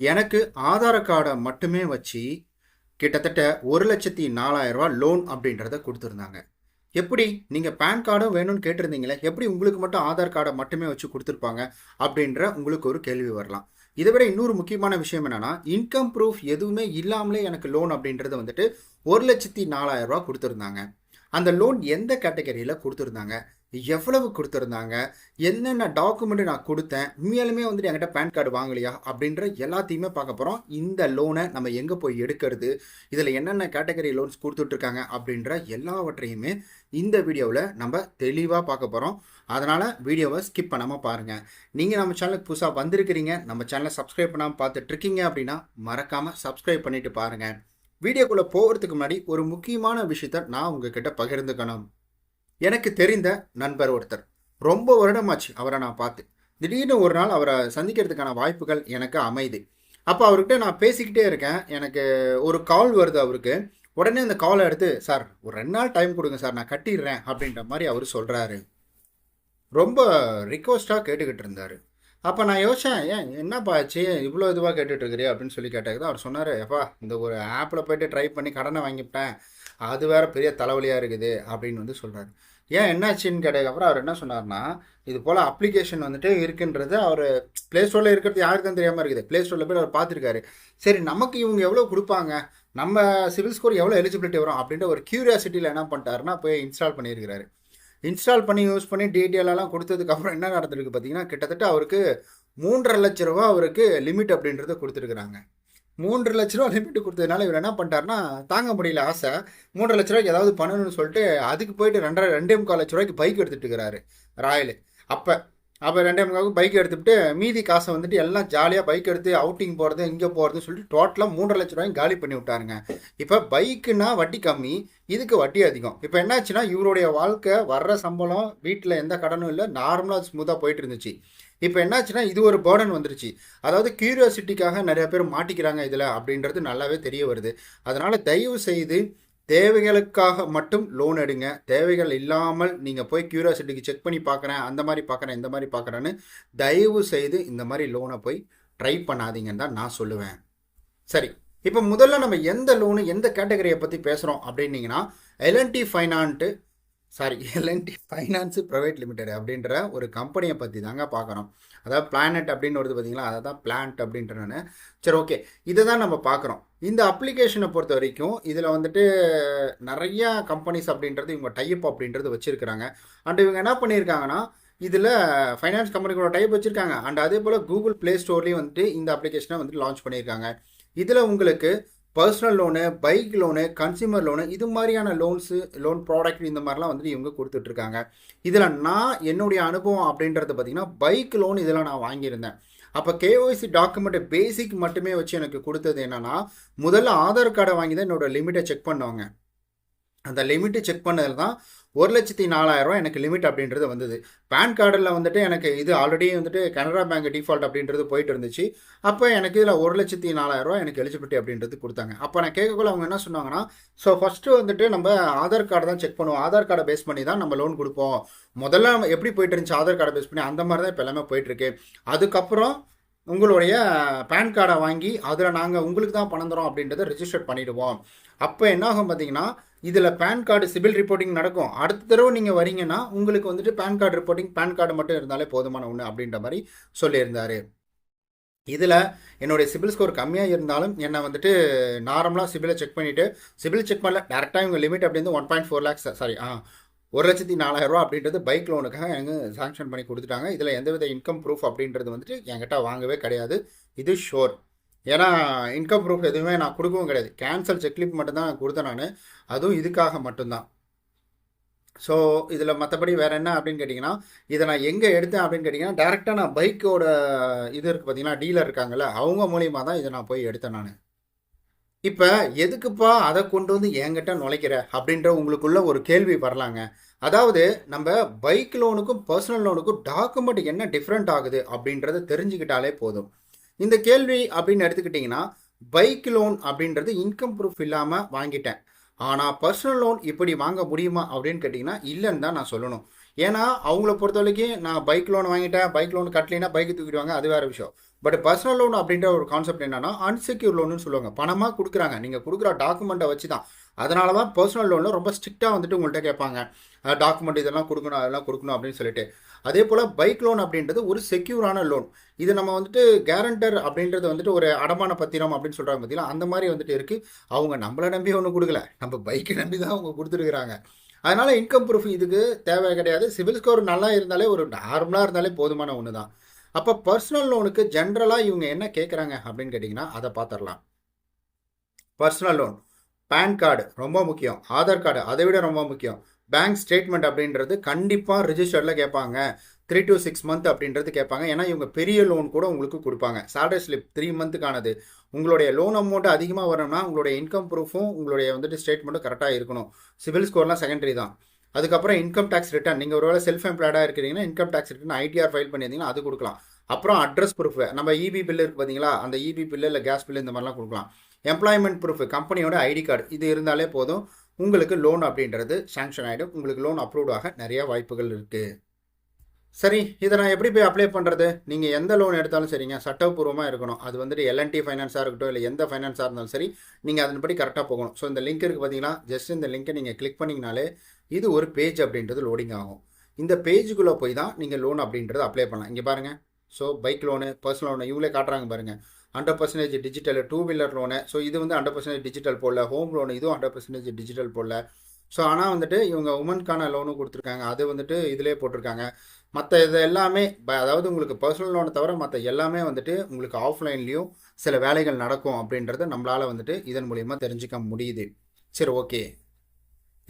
எனக்கு ஆதார கார்டை மட்டுமே வச்சு கிட்டத்தட்ட ஒரு லட்சத்தி நாலாயிரம் லோன் அப்படின்றத கொடுத்துருந்தாங்க. எப்படி? நீங்கள் பேன் கார்டும் வேணும்னு கேட்டிருந்தீங்களே எப்படி உங்களுக்கு மட்டும் ஆதார் கார்டை மட்டுமே வச்சு கொடுத்துருப்பாங்க அப்படின்ற உங்களுக்கு ஒரு கேள்வி வரலாம். இதை விட இன்னொரு முக்கியமான விஷயம் என்னென்னா இன்கம் ப்ரூஃப் எதுவுமே இல்லாமலே எனக்கு லோன் அப்படின்றத வந்துட்டு ஒரு லட்சத்தி நாலாயிரம் கொடுத்துருந்தாங்க. அந்த லோன் எந்த கேட்டகரியில் கொடுத்துருந்தாங்க? எவ்வளவு கொடுத்துருந்தாங்க? என்னென்ன டாக்குமெண்ட் நான் கொடுத்தேன்? உண்மையாலுமே வந்துட்டு என்கிட்ட பேன் கார்டு வாங்கலையா? அப்படின்ற எல்லாத்தையுமே பார்க்க போகிறோம் இந்த லோனை நம்ம எங்கே போய் எடுக்கிறது? இதில் என்னென்ன கேட்டகரி லோன்ஸ் கொடுத்துட்ருக்காங்க? அப்படின்ற எல்லாவற்றையுமே இந்த வீடியோவில் நம்ம தெளிவாக பார்க்க போகிறோம் அதனால் வீடியோவை ஸ்கிப் பண்ணாமல் பாருங்கள் நீங்கள் நம்ம சேனலுக்கு புதுசாக வந்திருக்கிறீங்க நம்ம சேனலை சப்ஸ்கிரைப் பண்ணாமல் பார்த்துட்ருக்கீங்க அப்படின்னா மறக்காமல் சப்ஸ்கிரைப் பண்ணிவிட்டு பாருங்கள் வீடியோக்குள்ளே போகிறதுக்கு முன்னாடி ஒரு முக்கியமான விஷயத்த நான் உங்ககிட்ட பகிர்ந்துக்கணும். எனக்கு தெரிந்த நண்பர் ஒருத்தர். ரொம்ப வருடமாச்சு அவரை நான் பார்த்து. திடீர்னு ஒரு நாள் அவரை சந்திக்கிறதுக்கான வாய்ப்புகள் எனக்கு அமைது. அப்போ அவர்கிட்ட நான் பேசிக்கிட்டே இருக்கேன். எனக்கு ஒரு கால் வருது அவருக்கு. உடனே அந்த காலை எடுத்து சார் ஒரு ரெண்டு நாள் டைம் கொடுங்க சார் நான் கட்டிடுறேன் அப்படின்ற மாதிரி அவர் சொல்கிறாரு ரொம்ப ரிக்வஸ்ட்டாக கேட்டுக்கிட்டு இருந்தார். அப்போ நான் யோசிச்சேன் ஏன் என்னப்பா ஆச்சு? இவ்வளோ இதுவாக கேட்டுட்ருக்குறே அப்படின்னு சொல்லி கேட்டது அவர் சொன்னார் எப்பா இந்த ஒரு ஆப்பில் போயிட்டு ட்ரை பண்ணி கடனை வாங்கிவிட்டேன். அது வேற பெரிய தலைவலியாக இருக்குது அப்படின்னு வந்து சொல்கிறாரு ஏன் என்னாச்சுன்னு கேட்டதுக்கப்புறம் அவர் என்ன சொன்னார்னா இது போல் அப்ளிகேஷன் வந்துட்டு இருக்குன்றது அவர் ப்ளே ஸ்டோரில் இருக்கிறது யாருக்கும் தெரியாமல் இருக்குது. ப்ளே ஸ்டோரில் போய் அவர் பார்த்துருக்காரு. சரி நமக்கு இவங்க எவ்வளோ கொடுப்பாங்க? நம்ம சிவில் ஸ்கோர் எவ்வளோ எலிஜிபிலிட்டி வரும்? அப்படின்ற ஒரு க்யூரியாசிட்டியில் என்ன பண்ணிட்டாருன்னா போய் இன்ஸ்டால் பண்ணியிருக்கிறாரு. இன்ஸ்டால் பண்ணி யூஸ் பண்ணி டீட்டெயிலெல்லாம் கொடுத்ததுக்கப்புறம் என்ன நடந்திருக்கு பார்த்தீங்கன்னா கிட்டத்தட்ட அவருக்கு மூன்றரை லட்ச ரூபா அவருக்கு லிமிட் அப்படின்றத கொடுத்துருக்குறாங்க. மூன்று லட்ச ரூபா லிமிட் கொடுத்ததுனால இவர் என்ன பண்ணிட்டாருன்னா தாங்க முடியல ஆசை. மூன்றரை லட்ச ரூபாய்க்கு ஏதாவது பண்ணணும்னு சொல்லிட்டு அதுக்கு போயிட்டு ரெண்டரை ரெண்டே முக்கால் லட்ச ரூபாய்க்கு பைக் எடுத்துகிட்டு இருக்கிறாரு ராயல். அப்போ அப்போ ரெண்டே முக்காவுக்கு பைக் எடுத்துக்கிட்டு மீதி காசை வந்துட்டு எல்லாம் ஜாலியாக பைக் எடுத்து அவுட்டிங் போகிறது இங்கே போகிறதுன்னு சொல்லிட்டு டோட்டலாக மூன்றரை லட்ச ரூபாயும் காலி பண்ணி விட்டாருங்க. இப்போ பைக்குன்னா வட்டி கம்மி இதுக்கு வட்டி அதிகம். இப்போ என்னாச்சுன்னா இவருடைய வாழ்க்கை வர்ற சம்பளம் வீட்டில் எந்த கடனும் இல்லை நார்மலாக ஸ்மூத்தாக போயிட்டு இருந்துச்சு. இப்போ என்னாச்சுன்னா இது ஒரு பேர்டன் வந்துருச்சு. அதாவது கியூரியாசிட்டிக்காக நிறைய பேர் மாட்டிக்கிறாங்க இதில் அப்படின்றது நல்லாவே தெரிய வருது. அதனால் தயவு செய்து தேவைகளுக்காக மட்டும் லோன் எடுங்க. தேவைகள் இல்லாமல் நீங்கள் போய் கியூரியாசிட்டிக்கு செக் பண்ணி பார்க்குறேன் அந்த மாதிரி பார்க்குறேன் இந்த மாதிரி பார்க்குறேன்னு தயவு செய்து இந்த மாதிரி லோனை போய் ட்ரை பண்ணாதீங்கன்னு தான் நான் சொல்லுவேன். சரி இப்போ முதல்ல நம்ம எந்த லோனு எந்த கேட்டகரியை பற்றி பேசுகிறோம் அப்படின்னீங்கன்னா L N T finance sorry L N T finance private limited அப்படின்ற ஒரு கம்பெனியை பற்றி தாங்க பார்க்குறோம். அதாவது பிளானட் அப்படின்னு வருது பார்த்தீங்களா அதை தான் பிளான்ட் அப்படின்ற நான். சரி ஓகே இதை தான் நம்ம பார்க்குறோம். இந்த அப்ளிகேஷனை பொறுத்த வரைக்கும் இதில் வந்துட்டு நிறையா கம்பெனிஸ் அப்படின்றது இவங்க டைப் அப்படின்றது வச்சுருக்கிறாங்க. அண்ட் இவங்க என்ன பண்ணியிருக்காங்கன்னா இதில் ஃபைனான்ஸ் கம்பெனிகளோட டைப் வச்சுருக்காங்க. அண்ட் அதே போல் கூகுள் ப்ளே ஸ்டோர்லேயும் வந்துட்டு இந்த அப்ளிகேஷனை வந்துட்டு லான்ச் பண்ணியிருக்காங்க இதில் உங்களுக்கு personal loan bike loan consumer loan இது மாதிரியான லோன்ஸு லோன் ப்ராடக்ட் இந்த மாதிரிலாம் வந்துட்டு இவங்க கொடுத்துட்ருக்காங்க. இதில் நான் என்னுடைய அனுபவம் அப்படின்றது பார்த்திங்கன்னா பைக் லோன் இதில் நான் வாங்கியிருந்தேன். அப்போ கேஒய்சி டாக்குமெண்ட்டை பேசிக் மட்டுமே வச்சு எனக்கு கொடுத்தது என்னென்னா முதல்ல ஆதார் கார்டை வாங்கி தான் என்னோடய லிமிட்டை செக் பண்ணுவாங்க. அந்த லிமிட்டு செக் பண்ணதில் தான் ஒரு லட்சத்தி நாலாயிரரூவா எனக்கு லிமிட் அப்படின்றது வந்தது. பேன் கார்டில் வந்துட்டு எனக்கு இது ஆல்ரெடி வந்துட்டு கனரா பேங்க் டிஃபால்ட் அப்படின்றது போயிட்டு இருந்துச்சு. அப்போ எனக்கு இதில் ஒரு லட்சத்தி நாலாயிரரூவா எனக்கு எலிஜிபிலிட்டி அப்படின்றது கொடுத்தாங்க. அப்போ நான் கேட்கக்குள்ள அவங்க என்ன சொன்னாங்கன்னா ஸோ ஃபஸ்ட்டு வந்துட்டு நம்ம ஆதார் கார்டு தான் செக் பண்ணுவோம். ஆதார் கார்டை பேஸ் பண்ணி தான் நம்ம லோன் கொடுப்போம். முதல்ல எப்படி போயிட்டு இருந்துச்சு ஆதார் கார்டை பேஸ் பண்ணி அந்த மாதிரி தான் இப்போ எல்லாமே போயிட்டுருக்கு அதுக்கப்புறம் உங்களுடைய பேன் கார்டை வாங்கி அதில் நாங்கள் உங்களுக்கு தான் பணம் தரோம் அப்படின்றத ரிஜிஸ்டர் பண்ணிவிடுவோம் அப்போ என்னாகும் பார்த்தீங்கன்னா இதில் பேன் கார்டு சிவில் ரிப்போர்ட்டிங் நடக்கும். அடுத்த தடவை நீங்கள் வரீங்கன்னா உங்களுக்கு வந்துட்டு PAN card reporting PAN card மட்டும் இருந்தாலே போதுமான ஒன்று அப்படின்ற மாதிரி சொல்லியிருந்தார். இதில் என்னுடைய சிபில் ஸ்கோர் கம்மியாக இருந்தாலும் என்னை வந்துட்டு நார்மலாக சிபிலை செக் பண்ணிவிட்டு சிபில் செக் பண்ணல டேரெக்டாக இவங்க லிமிட் அப்படின்னு one point four lakhs sorry ஆ ஒரு லட்சத்தி நாலாயிரரூவா அப்படின்றது பைக் லோனுக்காக எனக்கு சாங்ஷன் பண்ணி கொடுத்துட்டாங்க. இதில் எந்தவித இன்கம் ப்ரூஃப் அப்படின்றது வந்துட்டு என்கிட்ட வாங்கவே கிடையாது. இது ஷோர் ஏன்னா இன்கம் ப்ரூஃப் எதுவுமே நான் கொடுக்கவும் கிடையாது. கேன்சல் செக்லிப் மட்டும்தான் கொடுத்தேன் நான். அதுவும் இதுக்காக மட்டும்தான். ஸோ இதில் மற்றபடி வேறு என்ன அப்படின்னு கேட்டிங்கன்னா இதை நான் எங்கே எடுத்தேன் அப்படின்னு கேட்டிங்கன்னா டேரெக்டாக நான் பைக்கோட இது இருக்குது பார்த்தீங்கன்னா டீலர் இருக்காங்கல்ல அவங்க மூலியமாக தான் இதை நான் போய் எடுத்தேன் நான். இப்போ எதுக்குப்பா அதை கொண்டு வந்து என்கிட்ட நுழைக்கிற அப்படின்ற உங்களுக்குள்ள ஒரு கேள்வி வரலாங்க. அதாவது நம்ம பைக் லோனுக்கும் பர்சனல் லோனுக்கும் டாக்குமெண்ட் என்ன டிஃப்ரெண்ட் ஆகுது அப்படின்றத தெரிஞ்சுக்கிட்டாலே போதும். இந்த கேள்வி அப்படின்னு எடுத்துக்கிட்டிங்கன்னா பைக் லோன் அப்படின்றது இன்கம் ப்ரூஃப் இல்லாமல் வாங்கிட்டேன். ஆனால் பர்சனல் லோன் இப்படி வாங்க முடியுமா அப்படின்னு கேட்டிங்கன்னா இல்லைன்னு தான் நான் சொல்லணும். ஏன்னா அவங்கள பொறுத்த வரைக்கும் நான் பைக் லோன் வாங்கிட்டேன் பைக் லோன் கட்டலைன்னா பைக் தூக்கிடுவாங்க அது வேறு விஷயம். பட் பர்சனல் லோன் அப்படின்ற ஒரு கான்செப்ட் என்னன்னா அன்செக்யூர் லோன்னு சொல்லுவாங்க. பணமாக கொடுக்குறாங்க. நீங்கள் கொடுக்குற டாக்குமெண்ட்டை வச்சு தான் அதனால தான் பர்சனல் லோனில் ரொம்ப ஸ்ட்ரிக்டாக வந்துட்டு உங்கள்கிட்ட கேட்பாங்க. டாக்குமெண்ட் இதெல்லாம் கொடுக்கணும் அதெல்லாம் கொடுக்கணும் அப்படின்னு சொல்லிட்டு. அதே போல் பைக் லோன் அப்படின்றது ஒரு செக்யூரான லோன் இது நம்ம வந்துட்டு கேரண்டர் அப்படின்றது வந்துட்டு ஒரு அடமான பத்திரம் அப்படின்னு சொல்கிறாங்க பார்த்தீங்களா அந்த மாதிரி வந்துட்டு இருக்குது அவங்க நம்மளை நம்பி ஒன்றும் கொடுக்கல. நம்ம பைக்கை நம்பி தான் அவங்க கொடுத்துருக்குறாங்க. அதனால் இன்கம் ப்ரூஃப் இதுக்கு தேவை கிடையாது. சிவில் ஸ்கோர் நல்லா இருந்தாலே ஒரு நார்மலாக இருந்தாலே போதுமான ஒன்று தான் அப்போ பர்சனல் லோனுக்கு ஜென்ரலாக இவங்க என்ன கேட்குறாங்க அப்படின்னு கேட்டிங்கன்னா அதை பார்த்துடலாம். பர்சனல் லோன் பேன் கார்டு ரொம்ப முக்கியம். ஆதார் கார்டு அதை விட ரொம்ப முக்கியம். பேங்க் ஸ்டேட்மெண்ட் அப்படின்றது கண்டிப்பாக ரிஜிஸ்டர்டில் கேட்பாங்க. த்ரீ டு சிக்ஸ் மந்த் அப்படின்றது கேட்பாங்க. ஏன்னா இவங்க பெரிய லோன் கூட உங்களுக்கு கொடுப்பாங்க. சேலரி ஸ்லிப் த்ரீ மந்த்துக்கானது உங்களுடைய லோன் அமௌண்ட் அதிகமாக வரணும்னா உங்களுடைய இன்கம் ப்ரூஃபும் உங்களுடைய வந்துட்டு ஸ்டேட்மெண்ட்டும் கரெக்டாக இருக்கணும். சிவில் ஸ்கோர்லாம் செகண்டரி தான். அதுக்கப்புறம் இன்கம் டேக்ஸ் ரிட்டர்ன் நீங்கள் ஒருவேளை செல்ஃப் எம்ப்ளாய்டாக இருக்கிறீங்கன்னா income tax return ITR file பண்ணியிருந்தீங்கன்னா அது கொடுக்கலாம். அப்புறம் அட்ரஸ் ப்ரூஃப் நம்ம இபி பில் இருக்குது பார்த்தீங்களா அந்த இபி பில்லு இல்லை கேஸ் பில்லு இந்த மாதிரிலாம் கொடுக்கலாம். எம்ப்ளாய்மெண்ட் ப்ரூஃப் கம்பெனியோட ஐடி கார்டு இது இருந்தாலே போதும். உங்களுக்கு லோன் அப்படின்றது சேங்ஷன் ஆகிடும் உங்களுக்கு லோன் அப்ரூவ் ஆக நிறைய வாய்ப்புகள் இருக்குது சரி இதை நான் எப்படி போய் அப்ளை பண்ணுறது நீங்கள் எந்த லோன் எடுத்தாலும் சரிங்க. சட்டப்பூர்வமாக இருக்கணும். அது வந்துட்டு எல்என்டி ஃபைனான்ஸாக இருக்கட்டும் இல்லை எந்த ஃபைனான்ஸாக இருந்தாலும் சரி நீங்கள் அதன்படி கரெக்டாக போகணும். ஸோ இந்த லிங்க் இருக்குது பார்த்தீங்கன்னா ஜஸ்ட் இந்த லிங்க்கை நீங்கள் கிளிக் பண்ணிங்கனாலே இது ஒரு பேஜ் அப்படின்றது லோடிங் ஆகும். இந்த பேஜுக்குள்ளே போய் தான் நீங்கள் லோன் அப்படின்றது அப்ளை பண்ணலாம். இங்கே பாருங்கள் so bike loan personal loan இவங்களே காட்டுறாங்க பாருங்கள் hundred percentage digital two wheeler loan so இது வந்து ஹண்ட்ரட் பர்சன்டேஜ் டிஜிட்டல் போடல. ஹோம் லோன் இதுவும் ஹண்ட்ரட் பர்சன்டேஜ் டிஜிட்டல் போடல. ஸோ ஆனால் வந்துட்டு இவங்க உமனுக்கான லோனும் கொடுத்துருக்காங்க. அது வந்துட்டு இதிலே போட்டிருக்காங்க. மற்ற இது எல்லாமே அதாவது உங்களுக்கு பர்சனல் லோனை தவிர மற்ற எல்லாமே வந்துட்டு உங்களுக்கு ஆஃப்லைன்லேயும் சில வேலைகள் நடக்கும் அப்படின்றத நம்மளால் வந்துட்டு இதன் மூலியமாக தெரிஞ்சுக்க முடியுது. சரி ஓகே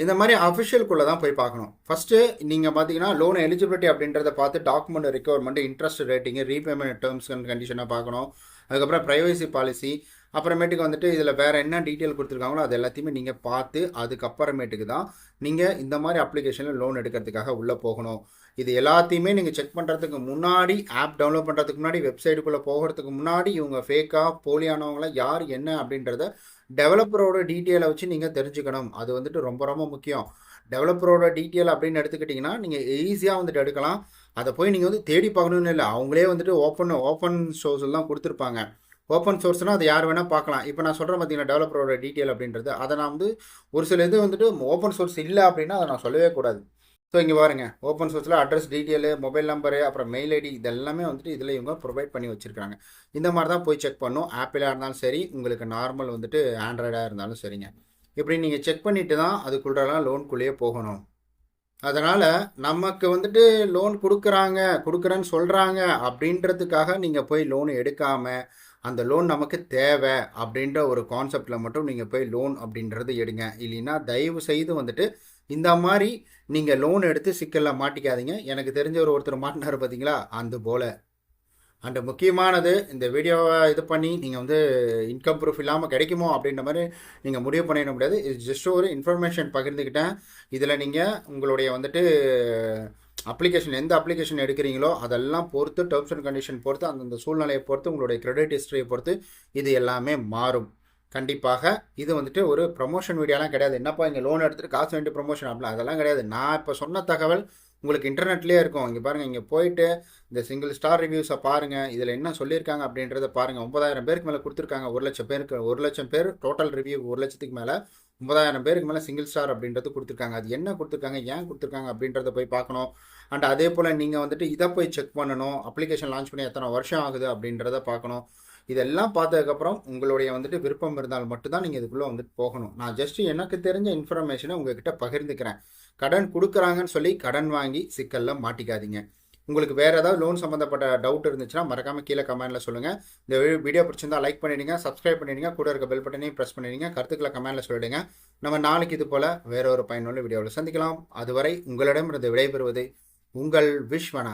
இந்த மாதிரி அஃபிஷியலுக்குள்ளே தான் போய் பார்க்கணும். ஃபஸ்ட்டு நீங்கள் பார்த்தீங்கன்னா லோன் எலிஜிபிலிட்டி அப்படின்றத பார்த்து document requirement interest rating repayment terms and கண்டிஷனாக பார்க்கணும். அதுக்கப்புறம் ப்ரைவசி பாலிசி அப்புறமேட்டுக்கு வந்துட்டு இதில் வேறு என்ன டீட்டெயில் கொடுத்துருக்காங்களோ அது எல்லாத்தையுமே நீங்கள் பார்த்து அதுக்கப்புறமேட்டுக்கு தான் நீங்கள் இந்த மாதிரி அப்ளிகேஷனில் லோன் எடுக்கிறதுக்காக உள்ளே போகணும். இது எல்லாத்தையுமே நீங்கள் செக் பண்ணுறதுக்கு முன்னாடி ஆப் டவுன்லோட் பண்ணுறதுக்கு முன்னாடி வெப்சைட்டுக்குள்ளே போகிறதுக்கு முன்னாடி இவங்க ஃபேக்காக போலியானவங்கள யார் என்ன அப்படின்றத டெவலப்பரோட டீட்டெயிலை வச்சு நீங்கள் தெரிஞ்சுக்கணும். அது வந்துட்டு ரொம்ப ரொம்ப முக்கியம். டெவலப்பரோட டீட்டெயில் அப்படின்னு எடுத்துக்கிட்டிங்கன்னா நீங்கள் ஈஸியாக வந்துட்டு எடுக்கலாம். அதை போய் நீங்கள் வந்து தேடி பார்க்கணும்னு இல்லை. அவங்களே வந்துட்டு ஓப்பன் ஓப்பன் ஷோஸில் எல்லாம் கொடுத்துருப்பாங்க. ஓப்பன் சோர்ஸ்னால் அது யார் வேணால் பார்க்கலாம். இப்போ நான் சொல்கிறேன் பார்த்தீங்கன்னா டெவலப்பரோட டீட்டெயில் அப்படின்றது. அதை நான் வந்து ஒரு சில இது வந்துட்டு ஓப்பன் சோர்ஸ் இல்லை அப்படின்னா அதை நான் சொல்லவே கூடாது. ஸோ இங்கே பாருங்கள் ஓப்பன் சோர்ஸில் அட்ரஸ் டீட்டெயிலு மொபைல் நம்பரு அப்புறம் மெயில் ஐடி இதெல்லாமே வந்துட்டு இதில் இவங்க ப்ரொவைட் பண்ணி வச்சுருக்காங்க. இந்த மாதிரி தான் போய் செக் பண்ணும். ஆப்பிளாக இருந்தாலும் சரி உங்களுக்கு நார்மல் வந்துட்டு ஆண்ட்ராய்டாக இருந்தாலும் சரிங்க. இப்படி நீங்கள் செக் பண்ணிவிட்டு தான் அதுக்குள்ளலாம் லோனுக்குள்ளேயே போகணும். அதனால் நமக்கு வந்துட்டு லோன் கொடுக்குறாங்க கொடுக்குறேன்னு சொல்கிறாங்க அப்படின்றதுக்காக நீங்கள் போய் லோன் எடுக்காமல் அந்த லோன் நமக்கு தேவை அப்படின்ற ஒரு கான்செப்டில் மட்டும் நீங்கள் போய் லோன் அப்படின்றது எடுங்க. இல்லைன்னா தயவு செய்து வந்துட்டு இந்த மாதிரி நீங்கள் லோன் எடுத்து சிக்கலில் மாட்டிக்காதீங்க. எனக்கு தெரிஞ்ச ஒரு ஒருத்தர் மாட்டினார் பார்த்தீங்களா அந்த போல். அண்டு முக்கியமானது இந்த வீடியோவை இது பண்ணி நீங்கள் வந்து இன்கம் ப்ரூஃப் இல்லாமல் கிடைக்குமோ அப்படின்ற மாதிரி நீங்கள் முடிவு பண்ணிட முடியாது. இது ஜஸ்ட் ஒரு இன்ஃபர்மேஷன் பகிர்ந்துக்கிட்டேன். இதில் நீங்கள் உங்களுடைய வந்துட்டு அப்ளிகேஷன் எந்த அப்ளிகேஷன் எடுக்கிறீங்களோ அதெல்லாம் பொறுத்து டேர்ம்ஸ் அண்ட் கண்டிஷன் பொறுத்து அந்தந்த சூழ்நிலையை பொறுத்து உங்களுடைய கிரெடிட் ஹிஸ்ட்ரியை பொறுத்து இது எல்லாமே மாறும். கண்டிப்பாக இது வந்துட்டு ஒரு ப்ரொமோஷன் வீடியோலாம் கிடையாது. என்னப்பா இங்கே லோன் எடுத்துகிட்டு காசு வேண்டிய ப்ரொமோஷன் அப்படிலாம் அதெல்லாம் கிடையாது. நான் இப்போ சொன்ன தகவல் உங்களுக்கு இன்டர்நெட்லேயே இருக்கும். இங்கே பாருங்கள் இங்கே போயிட்டு இந்த சிங்கிள் ஸ்டார் ரிவ்யூஸை பாருங்கள் இதில் என்ன சொல்லியிருக்காங்க அப்படின்றத பாருங்கள் ஒன்பதாயிரம் பேருக்கு மேலே கொடுத்துருக்காங்க. ஒரு லட்சம் பேருக்கு ஒரு லட்சம் பேர் டோட்டல் ரிவ்யூ ஒரு லட்சத்துக்கு மேலே ஒன்பதாயிரம் பேருக்கு மேலே சிங்கிள் ஸ்டார் அப்படின்றது கொடுத்துருக்காங்க. அது என்ன கொடுத்துருக்காங்க? ஏன் கொடுத்துருக்காங்க? அப்படின்றத போய் பார்க்கணும். அண்ட் அதே போல் நீங்கள் வந்துட்டு இதை போய் செக் பண்ணணும். அப்ளிகேஷன் லான்ச் பண்ணி எத்தனை வருஷம் ஆகுது அப்படின்றத பார்க்கணும். இதெல்லாம் பார்த்ததுக்கப்புறம் உங்களுடைய வந்துட்டு விருப்பம் இருந்தால் மட்டும்தான் நீங்கள் இதுக்குள்ளே வந்துட்டு போகணும். நான் ஜஸ்ட் எனக்கு தெரிஞ்ச இன்ஃபர்மேஷனை உங்ககிட்ட பகிர்ந்துக்கிறேன். கடன் கொடுக்குறாங்கன்னு சொல்லி கடன் வாங்கி சிக்கலில் மாட்டிக்காதீங்க. உங்களுக்கு வேறு ஏதாவது லோன் சம்மந்தப்பட்ட டவுட் இருந்துச்சுன்னா மறக்காமல் கீழே கமெண்ட்டில் சொல்லுங்கள் இந்த வீடியோ பிடிச்சிருந்தா லைக் பண்ணிடுங்க சப்ஸ்கிரைப் பண்ணிடுங்க கூட இருக்க பெல் பட்டனையும் ப்ரெஸ் பண்ணிடுங்க கருத்துக்களை கமெண்ட்டில் சொல்லிடுங்க. நம்ம நாளைக்கு இது போல் வேற ஒரு பயனுள்ள வீடியோவில் சந்திக்கலாம். அதுவரை உங்களிடமிருந்து விடைபெறுவது உங்கள் விஷ்வனா